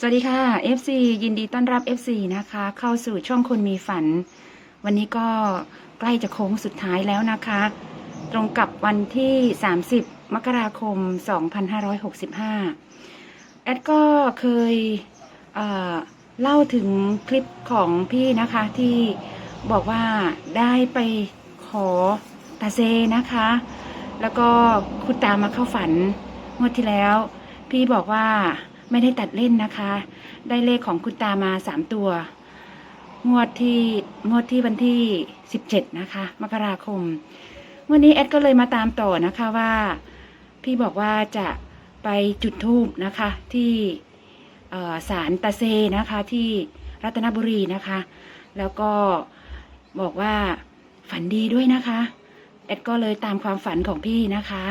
สวัสดีค่ะ FC ยินดีต้อนรับ FC นะคะ เข้าสู่ช่องคนมีฝัน วันนี้ก็ใกล้จะโค้งสุดท้ายแล้วนะคะ ตรงกับวันที่ 30 มกราคม 2565 แอดก็เคยเเล่าถึงคลิปของพี่นะคะที่บอกว่าได้ไปขอตาเซนะคะ แล้วก็คุณตามมาเข้าฝันงวดที่แล้ว พี่บอกว่า ไม่ได้ตัดเล่นนะคะ ได้เลขของคุณตามาสามตัว งวดที่งวดที่วันที่สิบเจ็ดนะคะมกราคมวันนี้แอดก็เลยมาตามต่อนะคะว่า พี่บอกว่าจะไปจุดทูบนะคะ ที่เอ่อศาลตาเซนะคะที่รัตนบุรีนะคะ แล้วก็บอกว่าฝันดีด้วยนะคะแอดก็เลยตามความฝันของพี่นะคะ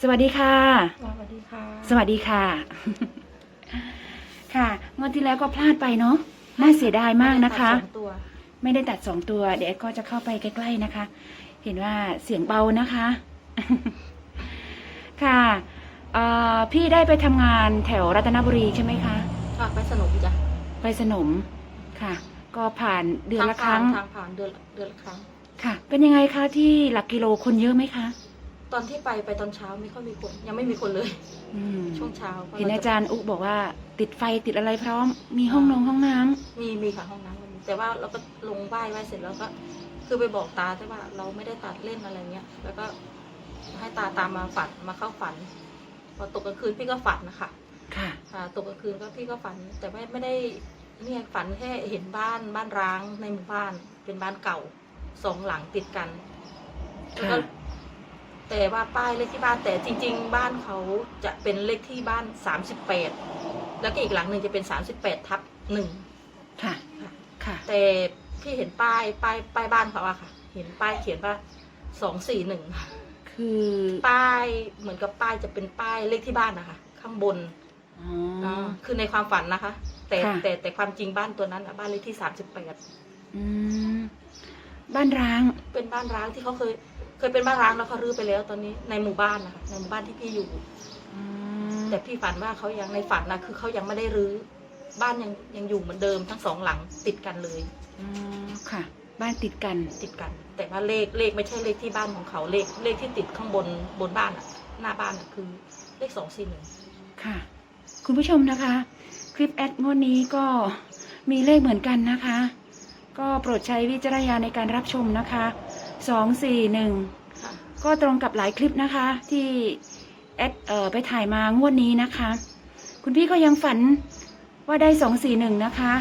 สวัสดีค่ะ สวัสดีค่ะ สวัสดีค่ะ ค่ะงวดที่แล้วก็พลาดไปเนาะน่าเสียดายมากนะคะ สองตัว ไม่ได้ตัดสองตัว เดี๋ยวแอดก็จะเข้าไปใกล้ๆนะคะ เห็นว่าเสียงเบานะคะ ค่ะเอ่อพี่ได้ไปทำงานแถวรัตนบุรีใช่ไหมคะอะ ไปสนุกจ้ะไปสนมค่ะ ก็ผ่านเดือนละครั้งทางผ่านเดือนละเดือนละครั้ง ค่ะ เป็นยังไงคะที่หลักกิโลคนเยอะไหมคะต อนที่ไปไปตอนเช้าไม่ค่อยมีคนยังไม่มีคนเลย อืมช่วงเช้าเห็นอาจารย์อุบอกว่า ติดไฟติดอะไรพร้อม มีห้องนงห้องน้ำมีมีค่ะห้องน้ำก็มีแต่ว่าเราก็ลงไหว้ไหว้เสร็จแล้วก็ คือไปบอกตาแต่ว่าเราไม่ได้ตัดเล่นอะไรเงี้ยแล้วก็ให้ตาตามมาฝันมาเข้าฝัน พอตกกลางคืนพี่ก็ฝันนะคะค่ะอ่าตกกลางคืนก็พี่ก็ฝัน แต่ไม่ไม่ได้เนี่ยฝันแค่เห็นบ้านบ้านร้างในหมู่บ้านเป็นบ้านเก่าสองหลังติดกันแล้วก็ค่ะ แต่ว่าป้ายเลขที่บ้านแต่จริง ๆ บ้านเขาจะเป็นเลขที่บ้านสามสิบแปดแล้วก็อีกหลังหนึ่งจะเป็นสามสิบแปดทับหนึ่งค่ะ ค่ะ แต่พี่เห็นป้ายป้ายป้ายบ้านเขาอะค่ะ เห็นป้ายเขียนว่าสองสี่หนึ่งคือป้ายเหมือนกับป้ายจะเป็นป้ายเลขที่บ้านนะคะ ข้างบนอ๋อาคือในความฝันนะคะ แต่ค่ะแต่แต่ความจริงบ้านตัวนั้นอะบ้านเลขที่สามสิบแปดอืมบ้านร้างเป็นบ้านร้างที่เขาเคย เคยเป็นบ้านร้างแล้วเขารื้อไปแล้วตอนนี้ในหมู่บ้านนะคะในหมู่บ้านที่พี่อยู่ อืมแต่พี่ฝันว่าเขายังในฝันนะคือเขายังไม่ได้รื้อ บ้านยังยังอยู่เหมือนเดิมทั้งสองหลังติดกันเลย อ๋อค่ะ บ้านติดกัน ติดกัน แต่ว่าเลขเลขไม่ใช่เลขที่บ้านของเขาเลขเลขที่ติดข้างบนบนบ้านอะหน้าบ้านอะคือเลขสองสี่หนึ่งค่ะ คุณผู้ชมนะคะ คลิปแอดงวดนี้ก็มีเลขเหมือนกันนะคะ ก็โปรดใช้วิจารณญาณในการรับชมนะคะสองสี่หนึ่งค่ะก็ตรงกับหลายคลิปนะคะ ที่แอดเอ่อไปถ่ายมางวดนี้นะคะ คุณพี่ก็ยังฝันว่าได้สองสี่หนึ่งนะคะ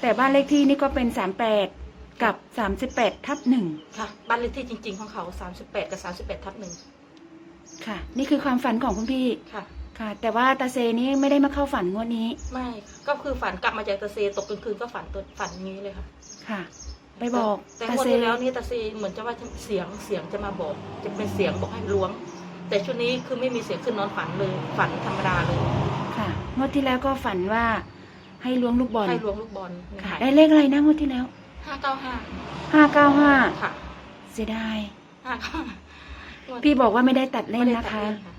แต่บ้านเลขที่นี่ก็เป็นสามแปดกับสามสิบแปดทับหนึ่งค่ะบ้านเลขที่จริง ๆ ของเขาสามสิบแปดกับสามสิบแปดทับหนึ่งค่ะ นี่คือความฝันของคุณพี่ค่ะ ค่ะ แต่ว่าตาเซนี่ไม่ได้มาเข้าฝันงวดนี้ ไม่ค่ะก็คือฝันกลับมาจากตะเซตกกลางคืนก็ฝันตัวฝันอย่างนี้เลยค่ะค่ะ ไปบอกแต่ตางวดเซที่แล้วนี่ตาเซเหมือนจะว่าเสียงเสียงจะมาบอก จะเป็นเสียงบอกให้ล้วง แต่ชุดนี้คือไม่มีเสียงคือนอนฝันเลยฝันธรรมดาเลยค่ะงวดที่แล้วก็ฝันว่าให้ล้วงลูกบอลให้ล้วงลูกบอลค่ะ ได้เลขอะไรนะงวดที่แล้วห้าเก้าห้าห้าเก้าห้าค่ะเสียดาย ห้าเก้าพี่บอกว่าไม่ได้ตัดเล่นไม่ได้นะตัดคะเล่นค่ะ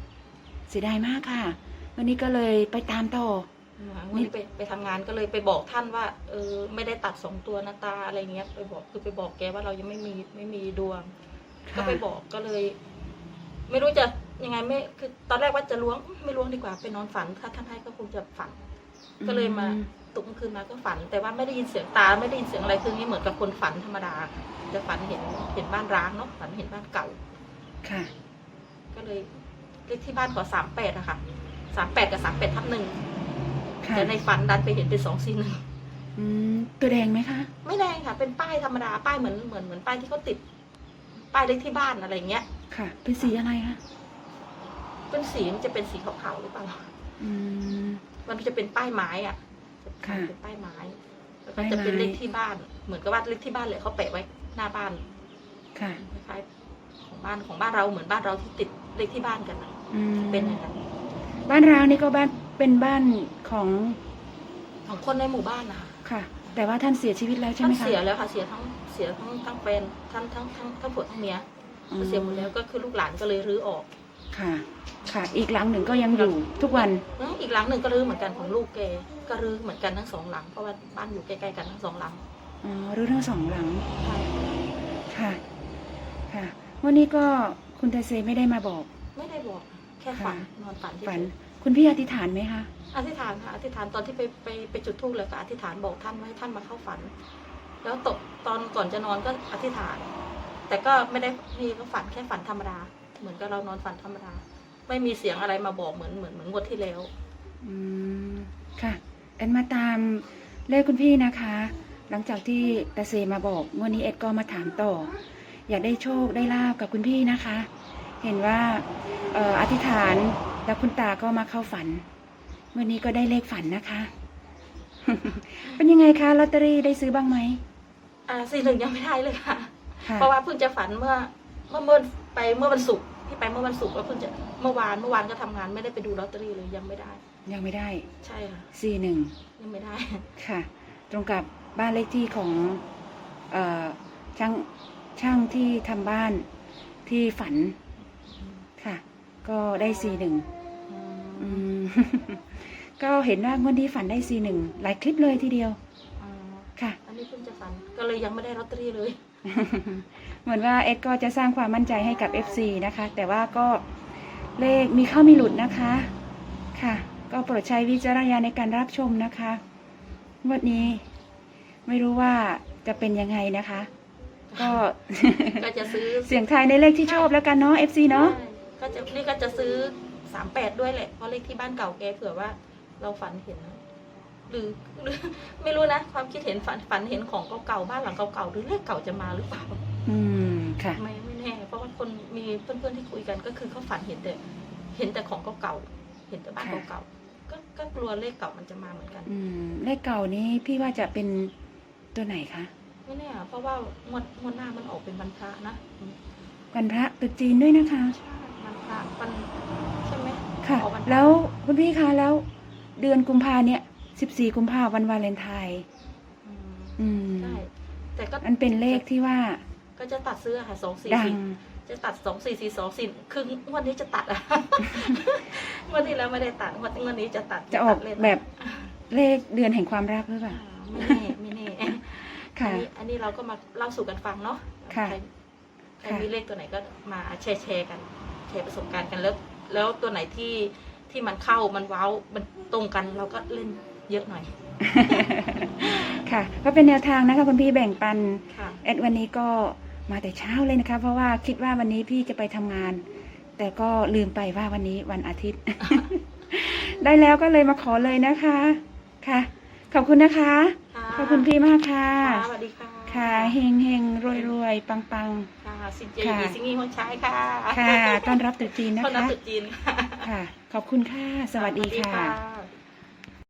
เสียดายมากค่ะ วันนี้ก็เลยไปตามต่อวันนี้ไปไปทำงานก็เลยไปบอกท่านว่าเออไม่ได้ตัดสองตัวนะตาอะไรเงี้ยไปบอกคือไปบอกแกว่าเรายังไม่มีไม่มีดวง ก็ค่ะไปบอกก็เลย ไม่รู้จะยังไงไม่คือตอนแรกว่าจะล้วงไม่ล้วงดีกว่าไปนอนฝันถ้าท่านให้ก็คงจะฝัน ก็เลยมาอืตกกลางคืนมาก็ฝัน แต่ว่าไม่ได้ยินเสียงตาไม่ได้ยินเสียงอะไรคือนี่เหมือนกับคนฝันธรรมดา จะฝันเห็นเห็นบ้านร้างเนาะฝันเห็นบ้านเก่าค่ะ ก็เลย เลขที่บ้านขอสามแปดอะค่ะสามแปดกับสามแปดทับหนึ่งค่ะแต่ในฝันดันไปเห็นเป็นสองสี่หนึ่งอืมตัวแดงไหมคะไม่แดงค่ะ เป็นป้ายธรรมดาป้ายเหมือนเหมือนเหมือนป้ายที่เขาติด ป้ายเลขที่บ้านอะไรเงี้ย ค่ะ เป็นสีอะไรคะเป็นสีมันจะเป็นสีขาวๆหรือเปล่า อืม มันจะเป็นป้ายไม้อะค่ะ เป็นป้ายไม้แล้วก็จะเป็นเลขที่บ้าน เหมือนกับว่าเลขที่บ้านเลยเขาแปะไว้หน้าบ้านค่ะ คล้ายๆของบ้านของบ้านเราเหมือนบ้านเราที่ติดเลขที่บ้านกันนะ อืมเป็นอย่างนั้นบ้านร้างนี่ก็บ้านเป็นบ้านของของคนในหมู่บ้านนะคะค่ะ แต่ว่าท่านเสียชีวิตแล้วใช่ท่าไหมนคะ เสียแล้วค่ะเสียทั้งเสียทั้งทั้งแฟนทั้งทั้งทั้งทั้งผัวทั้งเมียอืม เสียหมดแล้วก็คือลูกหลานก็เลยรื้อออกค่ะ ค่ะ อีกหลังหนึ่งก็ยังอยู่ทุกวัน แล้วอีกหลังหนึ่งก็รื้อเหมือนกันของลูกแกก็รื้อเหมือนกันทั้งสองหลังเพราะว่าบ้านอยู่ใกล้ๆกันทั้งสองหลังอ๋อรื้อทั้งสองหลัง ใช่ค่ะ ค่ะ วันนี้ก็คุณเตเซไม่ได้มาบอก ไม่ได้บอกแค่ฝันค่ะนอนฝันเฉยๆฝัน คุณพี่อธิษฐานไหมคะอธิษฐานค่ะอธิษฐานตอนที่ไปไปไปจุดธูปเลยก็อธิษฐานบอกท่านว่าให้ท่านมาเข้าฝัน แล้วตกตอนก่อนจะนอนก็อธิษฐาน แต่ก็ไม่ได้นี่ก็ฝันแค่ฝันธรรมดาเหมือนกับเรานอนฝันธรรมดาไม่มีเสียงอะไรมาบอกเหมือนเหมือนเหมือนงวดที่แล้ว อืมค่ะแอดมาตามเลขคุณพี่นะคะ หลังจากที่ตาเซมาบอกงวันนี้เอ็ดก็มาถามต่อ อยากได้โชคได้ลาบกับคุณพี่นะคะ เห็นว่าเอ่ออธิษฐานแล้วคุณตาก็มาเข้าฝันวันนี้ก็ได้เลขฝันนะคะ เป็นยังไงคะลอตเตอรี่ได้ซื้อบ้างไหมอ่าสี่หนึ่งยังไม่ได้เลยค่ะค่ะ เพราะว่าเพิ่งจะฝันเมื่อเมื่อเมื่อไปเมื่อวันศุกร์ที่ไปเมื่อวันศุกร์แล้วเพิ่งจะเมื่อวานเมื่อวานก็ทำงานไม่ได้ไปดูลอตเตอรี่เลยยังไม่ได้ ยังไม่ได้ ใช่ค่ะสี่หนึ่งยังไม่ได้ค่ะ ตรงกับบ้านเลขที่ของเออช่างช่างที่ทำบ้านที่ฝัน ค่ะ ก็ได้สี่หนึ่งอืมก็เห็นว่างวดนี้ฝันได้สี่หนึ่งหลายคลิปเลยทีเดียวอ่าค่ะ อันนี้เพิ่งจะฝันก็เลยยังไม่ได้ลอตเตอรี่เลย เหมือนว่าเอ็ดก็จะสร้างความมั่นใจให้กับ FC นะคะ แต่ว่าก็เลขมีเข้ามีหลุดนะคะ ค่ะ ก็โปรดใช้วิจารณญาณในการรับชมนะคะงวันนี้ไม่รู้ว่าจะเป็นยังไงนะคะ ก็ก็จะซื้อเสียงทายในเลขที่ชอบแล้วกันเนาะ FC เนาะใช่ ก็จะนี่ก็จะซื้อสามแปดด้วยแหละ เพราะเลขที่บ้านเก่าแกเผื่อว่าเราฝันเห็น หรือหรือไม่รู้นะ ความคิดเห็นฝันฝันเห็นของเก่าๆบ้านหลังเก่าๆหรือเลขเก่าจะมาหรือเปล่า อืมค่ะ ไม่ไม่แน่ เพราะว่าคนมีเพื่อนๆที่คุยกันก็คือเขาฝันเห็นแต่เห็นแต่ของเก่าๆเห็นแต่บ้านค่ะเก่าๆก็ก็กลัวเลขเก่ามันจะมาเหมือนกัน อืมเลขเก่านี้พี่ว่าจะเป็นตัวไหนคะไม่แน่อะเพราะว่างวดงวดหน้ามันออกเป็นวันพระนะอืมวันพระตรุษจีนด้วยนะคะ ใช่วันพระวันใช่ไหมค่ะออกวันพระแล้วคุณพี่คะแล้ว เดือนกุมภาเนี่ย14กุมภาวันวาเลนไทน์อืมอืมใช่แต่ก็อันเป็นเลขที่ว่าก็จะตัดเสื้อค่ะสองสี่ดัง สี่จะตัดสองสี่สี่สองสี่คืองวันนี้จะตัดอะ งวันที่แล้วไม่ได้ตัดงวันงวันนี้จะตัดจะออกตัดเล่นแบบเลขเดือนแห่งความรักหรือเปอ่าล่าไม่แน่ไม่แน่ค่ะ อันนี้อันนี้เราก็มาเล่าสู่กันฟังเนาะค่ะใครใครค่ะ มีเลขตัวไหนก็มาแชร์แชร์กัน แชร์ประสบการณ์กันแล้ว แล้วตัวไหนที่ที่มันเข้ามันเว้ามันตรงกันเราก็เล่นเยอะหน่อย ค่ะ ก็เป็นแนวทางนะคะคุณพี่แบ่งปันค่ะแอดวันนี้ก็มาแต่เช้าเลยนะคะ เพราะว่าคิดว่าวันนี้พี่จะไปทำงาน แต่ก็ลืมไปว่าวันนี้วันอาทิตย์ ได้แล้วก็เลยมาขอเลยนะคะ ค่ะ ขอบคุณนะคะค่ะขอบคุณพี่มากค่ะ ค่ะสวัสดีค่ะ ค่ะเฮงเฮงรวยรวยปังปังค่ะสินเจค่ะดีสิงห์หัวใช้ค่ะ ค่ะ ต้อนรับตรุษจีนนะคนนับคะตรุษจีนค่ะ ค่ะ ขอบคุณค่ะ สวัสดีค่ะสวัสดี